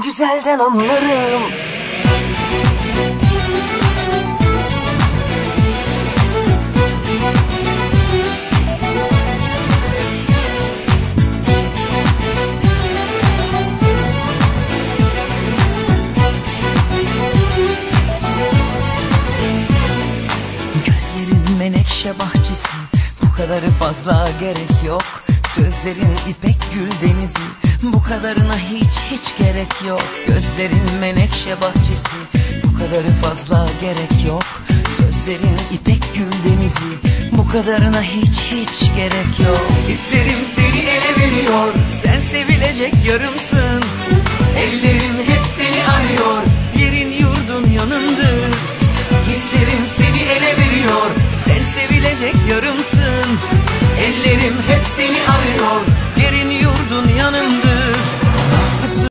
güzelden anlarım. Gözlerin menekşe bahçesi. Bu kadarı fazla gerek yok Sözlerin ipek gül denizi. Bu kadarına hiç hiç gerek yok. Gözlerin menekşe bahçesi. Bu kadarı fazla gerek yok. Sözlerin ipek gül denizi. Bu kadarına hiç hiç gerek yok. Hislerim seni ele veriyor. Sen sevilecek yarımsın. Ellerim hep seni arıyor. Yerin yurdun yanındır. Hislerim seni ele veriyor. Sen sevilecek yarımsın Ellerim